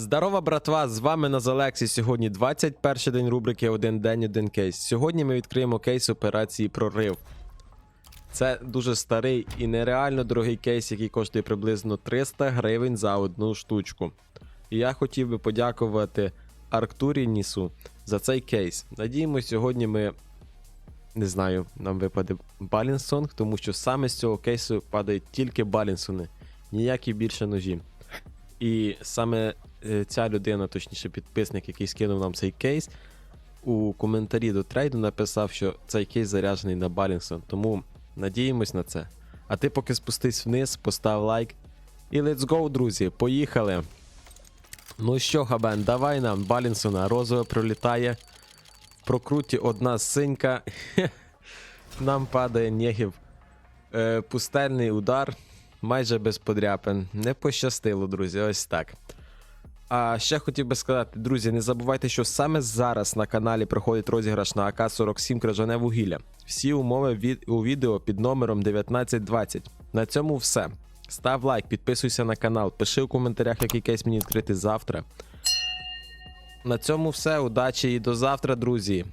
Здорова, братва! З вами Назалексі. Сьогодні 21 день рубрики Один день, один кейс. Сьогодні ми відкриємо кейс операції Прорив. Це дуже старий і нереально дорогий кейс, який коштує приблизно 300 гривень за одну штучку. І я хотів би подякувати Арктурінісу за цей кейс. Надіємося, сьогодні ми. Не знаю, нам випаде Балінсонг, тому що саме з цього кейсу падають тільки Балінсони, ніякі більше ножі. І саме ця людина, точніше, підписник, який скинув нам цей кейс, у коментарі до трейду написав, що цей кейс заряджений на Балінсон. Тому надіємось на це. А ти поки спустись вниз, постав лайк. І let's go, друзі, поїхали. Ну що, Габен, давай нам Балінсона. Розове пролітає. В прокруті одна синька. Нам падає Нєгів. Е, пустельний удар. Майже без подряпин. Не пощастило, друзі, ось так. А ще хотів би сказати, друзі, не забувайте, що саме зараз на каналі проходить розіграш на АК-47 Кражане вугілля. Всі умови від, у відео під номером 1920. На цьому все. Став лайк, підписуйся на канал, пиши в коментарях, який кейс мені відкрити завтра. На цьому все. Удачі і до завтра, друзі.